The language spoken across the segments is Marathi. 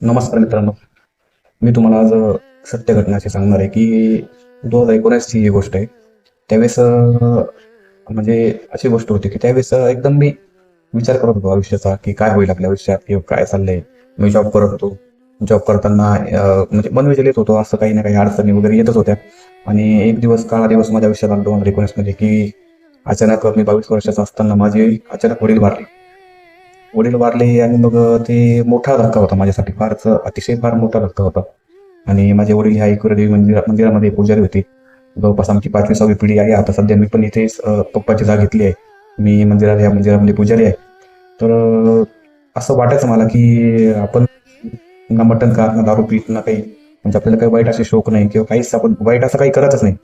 नमस्कार मित्रांनो. मी तुम्हाला आज सत्य घटना अशी सांगणार आहे की दोन हजार एकोणीसची ही गोष्ट आहे त्यावेळेस म्हणजे अशी गोष्ट होती की त्यावेळेस एकदम मी विचार करत होतो आयुष्याचा की काय होईल आपल्या आयुष्यात किंवा काय चाललंय. मी जॉब करत होतो. जॉब करताना म्हणजे मन विचलित होतो असं काही ना काही अडचणी वगैरे येतच होत्या. आणि एक दिवस काळा दिवस माझ्या आयुष्यात आला दोन हजार एकोणीसमध्ये की अचानक मी बावीस वर्षाचा असताना माझे अचानक वडील वारले वडील वारले आणि मग ते मोठा धक्का होता माझ्यासाठी. फारच अतिशय फार मोठा धक्का होता. आणि माझे वडील ह्या एकविरादेवी मंदिरा मंदिरामध्ये पुजारी होते. जवळपास आमची पाचवी सहावी पिढी आहे. आता सध्या मी पण इथेच पप्पाची जागा घेतली आहे. मी मंदिरात या मंदिरामध्ये पुजारी आहे. तर असं वाटायचं मला की आपण ना मटण खात ना दारू पीत ना काही. म्हणजे आपल्याला काही वाईट असे शोक नाही किंवा काहीच आपण वाईट असं काही करतच नाही.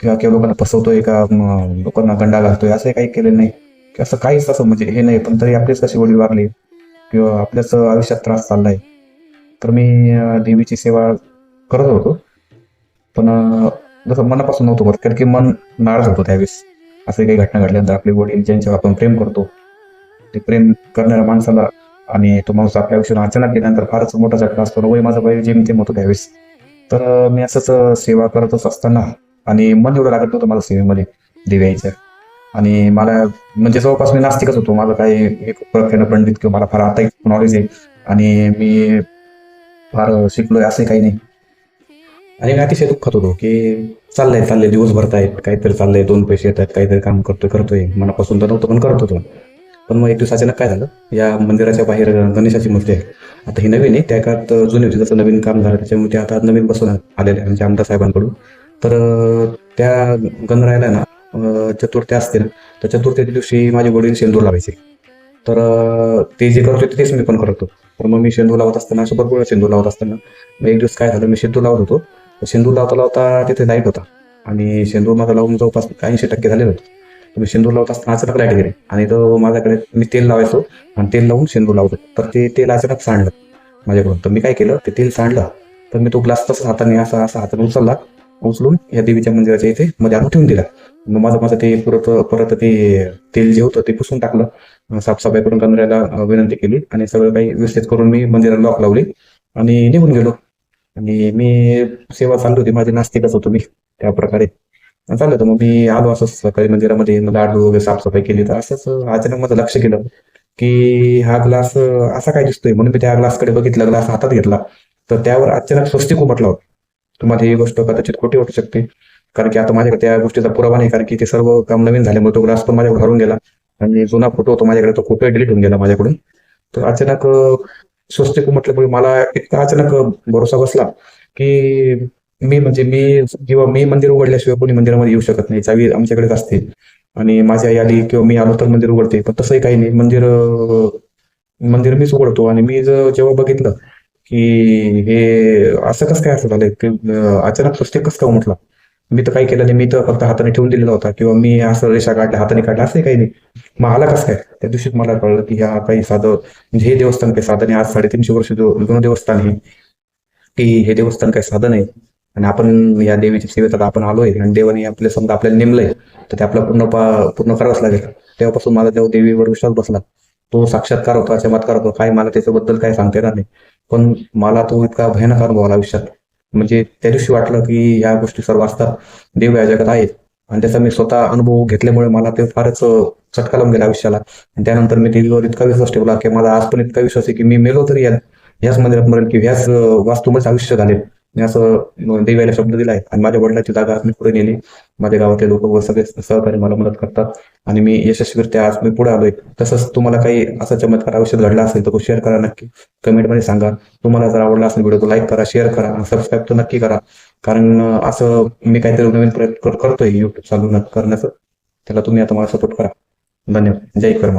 किंवा किंवा लोकांना फसवतोय का लोकांना गंडा घालतोय असं काही केलेलं नाही. की असं काहीच असं म्हणजे हे नाही पण तरी आपलेच कसे वडील वागले किंवा आपल्याच आयुष्यात त्रास चाललाय. तर मी देवीची सेवा करत होतो. पण जसं मनापासून नव्हतं करत कारण की मन नाराज होतो त्यावेळेस. असे काही घटना घडल्यानंतर आपले वडील ज्यांच्यावर आपण प्रेम करतो ते प्रेम करणाऱ्या माणसाला आणि तो माणूस आपल्या आयुष्यात अचानक गेल्यानंतर फारच मोठा झटका असतो. वय माझं वय जेमतेम होतो त्यावेळेस. तर मी असंच सेवा करतच असताना आणि मन एवढं लागत नव्हतं मला सेवेमध्ये देव्याच्या. आणि मला म्हणजे जवळपास मी नास्तिकच होतो. माझं काही एक प्रख्यान पंडित किंवा मला फार आता नॉलेज आहे. आणि मी फार शिकलोय असं काही नाही. आणि मी अतिशय दुःखात होतो की चाललंय चाललंय. दिवस भरतायत काहीतरी चाललंय. दोन पैसे येतात काहीतरी काम करतोय करतोय. मनापासून तर नव्हतं पण करत होतो पण मग एक दिवस अचानक काय झालं? या मंदिराच्या बाहेर गणेशाची मूर्ती आहे. आता ही नवीन आहे. त्या काळात जुनी होती. जसं नवीन काम झालं त्याच्यामुळे ते आता नवीन बसून आलेले म्हणजे आमदार साहेबांकडून. तर त्या गणरायाला ना चतुर्थी असतील तर चतुर्थीच्या दिवशी माझे वडील शेंदूर लावायचे. तर ते जे करत होते तेच मी पण करतो. तर मग मी शेंदूर लावत असताना असं भरपूर शेंदूर लावत असताना मग एक दिवस काय झालं मी शेंदूर लावत होतो. तर शेंदूर लावता लावता तिथे लाइट होता. आणि शेंदूर माझा लावून जवळपास ऐंशी टक्के झालेलं होतं. तर मी शेंदूर लावत असताना अचानक लाइट गेले. आणि तो माझ्याकडे मी तेल लावायचो आणि तेल लावून शेंदूर लावतो. तर ते तेल अचानक सांडलं माझ्याकडून. तर मी काय केलं ते तेल सांडलं. तर मी तो ग्लास तसं हाताने असा असा हाताने उचलला. उचलून या देवीच्या मंदिराच्या इथे मध्ये आणून ठेवून दिला. मग माझं माझं ते परत परत ते तेल जे होतं ते पुसून टाकलं. साफसफाई करून गणरायाला विनंती केली आणि सगळं काही व्यवस्थित करून मी मंदिराला लॉक लावली आणि निघून गेलो. आणि मी सेवा चालली होती. माझी नास्तिकच होतो मी त्या प्रकारे चाललं होतं. मग मी आलो असं सकाळी मंदिरामध्ये. लाडू वगैरे साफसफाई केली. तर असंच अचानक माझं लक्ष केलं की हा ग्लास असा काय दिसतोय म्हणून मी त्या ग्लासकडे बघितला. ग्लास हातात घेतला. तर त्यावर अचानक स्वस्तिक उमटला होता. तुम्हाला ही गोष्ट कदाचित खोटी वाटू शकते. कारण की आता माझ्याकडे त्या गोष्टीचा पुरावा नाही कारण की ते सर्व काम नवीन झाल्यामुळे तो ग्रास पण माझ्याकडे हरून गेला. आणि जुना फोटो होता माझ्याकडे तो फोटो डिलीट होऊन गेला माझ्याकडून. तर अचानक स्वस्तिक म्हटल्यामुळे मला इतका अचानक भरोसा बसला की मी म्हणजे मी किंवा मी मंदिर उघडल्याशिवाय कोणी मंदिरामध्ये येऊ शकत नाही चावी आमच्याकडेच असते. आणि माझी आई आली किंवा मी आलो तर मंदिर उघडते पण तसंही काही नाही. मंदिर मंदिर मीच उघडतो. आणि मी जेव्हा बघितलं की हे असं कसं काय असं झालंय की अचानक स्वस्तिक कसं काय उमटला? मी तर काही केलं नाही. मी तर फक्त हाताने ठेवून दिलेला होता. किंवा मी असं रेषा काढल्या हाताने काढल्या असं काही नाही. मग आला कसं काय? त्या दिवशीच मला कळलं की ह्या काही साधं म्हणजे हे देवस्थान काही साधं आहे आज साडेतीनशे वर्ष जुनं देवस्थान आहे की हे देवस्थान काही साधन नाही. आणि आपण या देवीच्या सेवेत आता आपण आलोय. आणि देवाने आपल्या समजा आपल्याला नेमलंय तर ते आपला पूर्ण पूर्ण करावंच लागेल. तेव्हापासून माझा तेव्हा देवीवर विश्वास बसला. तो साक्षात्कार होता चमत्कार होतो काय मला त्याच्याबद्दल काय सांगता येणार नाही. पण मला तो इतका भयानक अनुभव आला आयुष्यात. म्हणजे त्या दिवशी वाटलं की या गोष्टी सर्व असतात. देव या जगात आहेत. आणि त्याचा मी स्वतः अनुभव घेतल्यामुळे मला ते फारच अं, चटका लावून गेला आयुष्याला. आणि त्यानंतर मी देवीवर इतका विश्वास ठेवला की माझा आज पण इतका विश्वास आहे की मी मेलो तरी याच मंदिरात मरेल की ह्याच वास्तूमध्येच वास्तूमध्ये आयुष्य झाले मी असं अं, देवाला शब्द दिलाय. आणि माझ्या वडिलांची जागा आज मी पुढे नेली. माझ्या गावातले लोक व सगळे सहकारी मला मदत करतात. आणि मी यशस्वीरित्या आज मी पुढे आलोय. तसंच तुम्हाला काही असा चमत्कार आयुष्यात घडला असेल तर तो शेअर करा नक्की. कमेंटमध्ये सांगा. तुम्हाला जर आवडला असेल व्हिडिओ तो लाईक करा शेअर करा सबस्क्राईब तर नक्की करा. कारण असं मी काहीतरी नवीन प्रयत्न करतोय युट्यूब चालू करण्याचं. त्याला तुम्ही आता मला सपोर्ट करा. धन्यवाद. जय कर